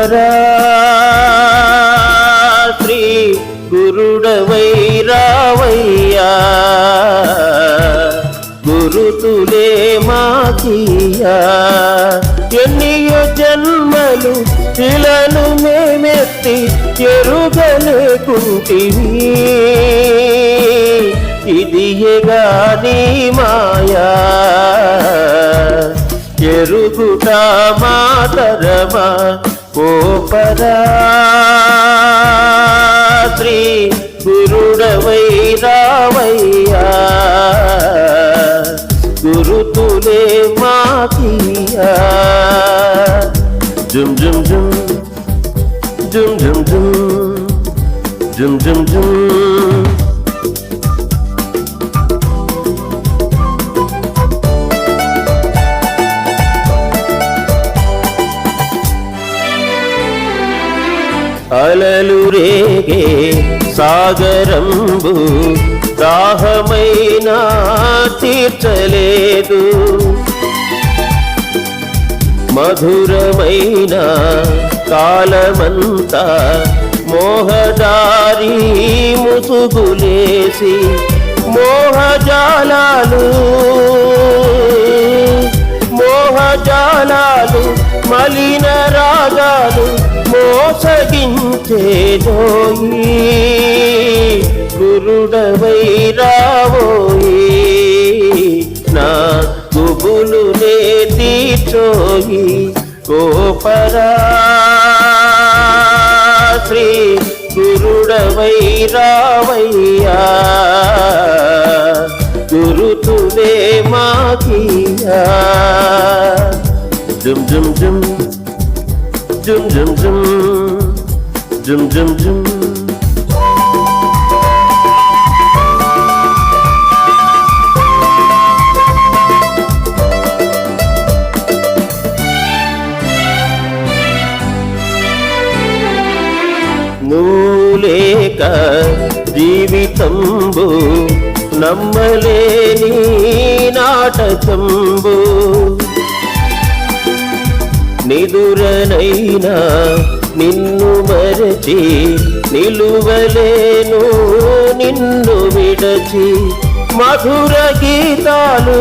పరా శ్రీ గురుడవై రావయ్యా గురుతులే మాకియా ఎన్నియో జన్మలు ఇలను మేమెత్తి ఎరుగలేకుంటివి ఇది ఎగాని మాయా. ఎరుగుట మాతరమా కోపరా శ్రీ గురుడవై రావయ్యా గురుతులే మాకియా జుమ్ జుమ్ జుమ్. జుమ్ జుమ్ జుమ్. జుమ్ జుమ్ జుమ్. అలలు రేగే సాగరంబు దాహమైనా తీర్చలేదు. మధురమైన కాలమంతా మోహదారి ముసుగులేసి మోహజాల మోసగించేదోయి గురుడవై రావోయి నా. గుబులు నే తీర్చోయి కోపరా శ్రీ గురుడవై రావయ్యా. గురుతులే మాకియా జుమ్ జుమ్ జుమ్ జుమ్ జుమ్ జుమ్ జుమ్ జుమ్ జుమ్ నులేక జీవితంబు నమ్మలేని నాటకంబు. నిదురనైనా నిన్ను మరచి నిలువలేను నిన్ను విడచి మధుర గీతాలు.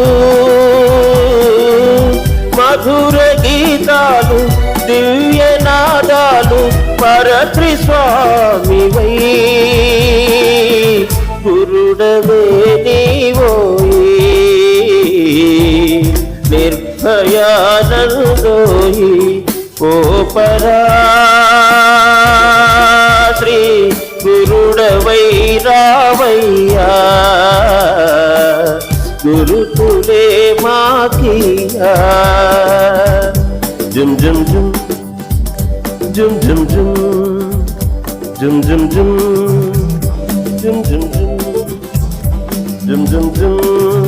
మధుర గీతాలు దివ్యనాదాలు పరత్రి స్వామివై నిర్భయానందోయి కోపరా. శ్రీ గురుడవై రావయ్యా. గురుకులే మాకియా. జుమ్ జుమ్ జుమ్. జుమ్ జుమ్ జుమ్. జుమ్ జుమ్ జుమ్. జుమ్ జుమ్ జుమ్. జుమ్ జుమ్ జుమ్.